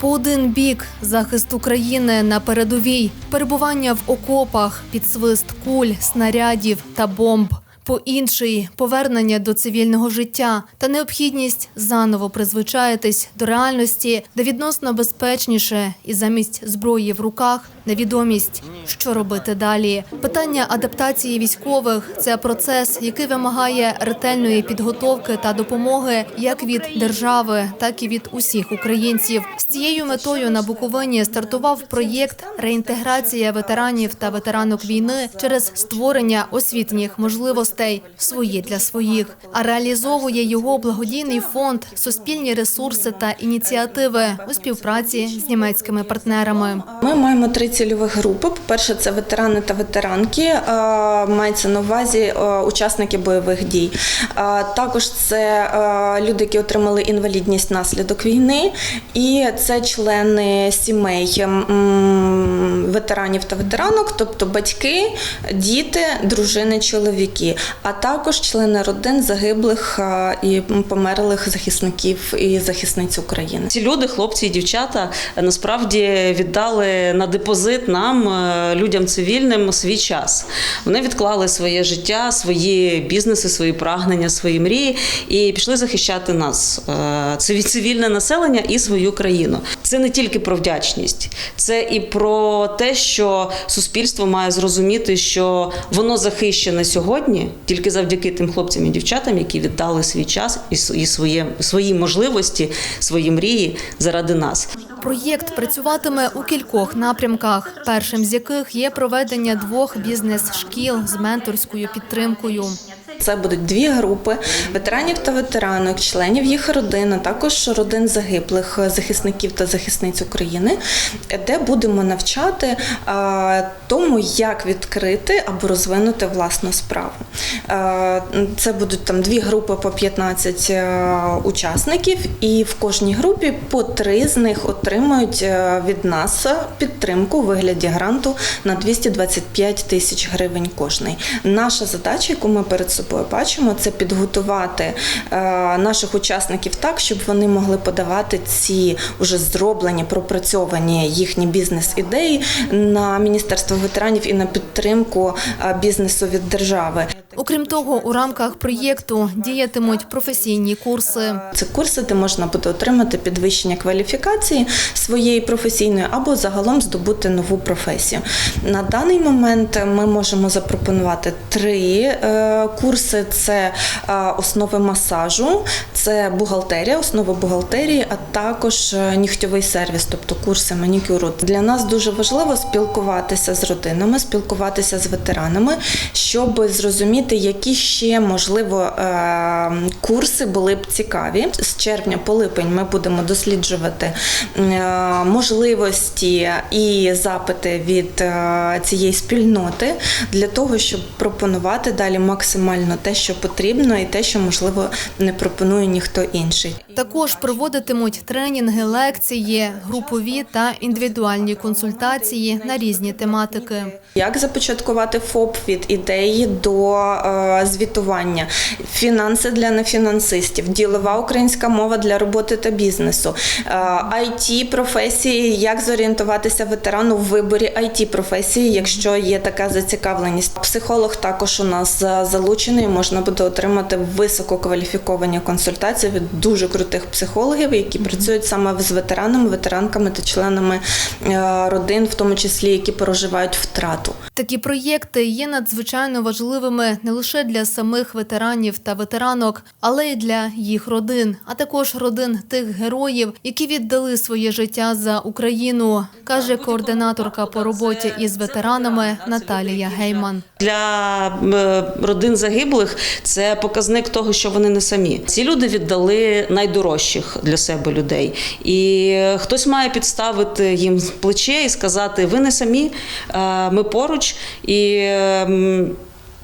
По один бік захист України на передовій, перебування в окопах, під свист куль, снарядів та бомб. По інший повернення до цивільного життя та необхідність заново призвичаїтись до реальності, де відносно безпечніше і замість зброї в руках невідомість, що робити далі. Питання адаптації військових це процес, який вимагає ретельної підготовки та допомоги як від держави, так і від усіх українців. З цією метою на Буковині стартував проєкт реінтеграція ветеранів та ветеранок війни через створення освітніх можливостей свої для своїх. А реалізовує його благодійний фонд, суспільні ресурси та ініціативи у співпраці з німецькими партнерами. Ми маємо три цільові групи. По-перше, це ветерани та ветеранки. е, Мається на увазі е, учасники бойових дій. Е, Також це люди, які отримали інвалідність внаслідок війни, і це члени сімей ветеранів та ветеранок, тобто батьки, діти, дружини, чоловіки, а також члени родин загиблих і померлих захисників і захисниць України. Ці люди, хлопці і дівчата, насправді віддали на депозит нам, е, людям цивільним, свій час. Вони відклали своє життя, свої бізнеси, свої прагнення, свої мрії і пішли захищати нас, е, цивільне населення і свою країну. Це не тільки про вдячність, це і про те, що суспільство має зрозуміти, що воно захищене сьогодні тільки завдяки тим хлопцям і дівчатам, які віддали свій час і своє, свої можливості, свої мрії заради нас. Проєкт працюватиме у кількох напрямках, першим з яких є проведення двох бізнес-шкіл з менторською підтримкою. Це будуть дві групи ветеранів та ветеранок, членів їх родин, а також родин загиблих захисників та захисниць України, де будемо навчати тому, як відкрити або розвинути власну справу. Це будуть там дві групи по 15 учасників, і в кожній групі по три з них отримають від нас підтримку у вигляді гранту на 225 тисяч гривень кожний. Наша задача, яку ми перед собою бачимо, це підготувати е, наших учасників так, щоб вони могли подавати ці вже зроблені, пропрацьовані їхні бізнес-ідеї на Міністерство ветеранів і на підтримку е, бізнесу від держави. Окрім того, у рамках проєкту діятимуть професійні курси. Це курси, де можна буде отримати підвищення кваліфікації своєї професійної або загалом здобути нову професію. На даний момент ми можемо запропонувати три е, курси: це е, основи масажу, це бухгалтерія, основи бухгалтерії, а також е, нігтьовий сервіс, тобто курси манікюру. Для нас дуже важливо спілкуватися з родинами, спілкуватися з ветеранами, щоб зрозуміти, які ще можливо е, курси були б цікаві. З червня по липень ми будемо досліджувати можливості і запити від цієї спільноти для того, щоб пропонувати далі максимально те, що потрібно, і те, що можливо не пропонує ніхто інший. Також проводитимуть тренінги, лекції, групові та індивідуальні консультації на різні тематики. Як започаткувати ФОП від ідеї до е, звітування, фінанси для нефінансистів, ділова українська мова для роботи та бізнесу, it професії, як зорієнтуватися ветерану в виборі it професії, якщо є така зацікавленість. Психолог також у нас е, залучений. Можна буде отримати висококваліфіковані консультації від дуже крутих психологів, які працюють саме з ветеранами, ветеранками та членами е, родин, в тому числі які проживають втрату. Такі проєкти є надзвичайно важливими не лише для самих ветеранів та ветеранок, але й для їх родин, а також родин тих героїв, які віддали своє життя за Україну, каже координаторка по роботі із ветеранами Наталія Гейман. Для е, родин загиблих це показник того, що вони не самі. Ці люди віддали найдорожчих для себе людей, і хтось має підставити їм плече і сказати: ви не самі, е, ми поруч, і ем,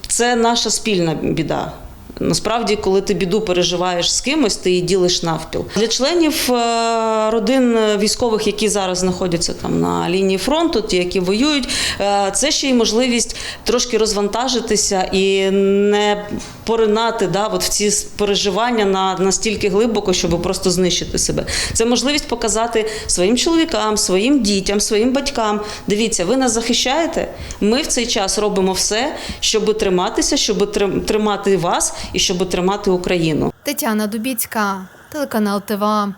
це наша спільна біда. Насправді, коли ти біду переживаєш з кимось, ти її ділиш навпіл. Для членів е, родин військових, які зараз знаходяться там на лінії фронту, ті, які воюють, е, це ще й можливість трошки розвантажитися і не поринати да, от в ці переживання на настільки глибоко, щоб просто знищити себе. Це можливість показати своїм чоловікам, своїм дітям, своїм батькам. Дивіться, ви нас захищаєте. Ми в цей час робимо все, щоб триматися, щоб тримати вас і щоб тримати Україну. Тетяна Дубіцька, телеканал ТВА.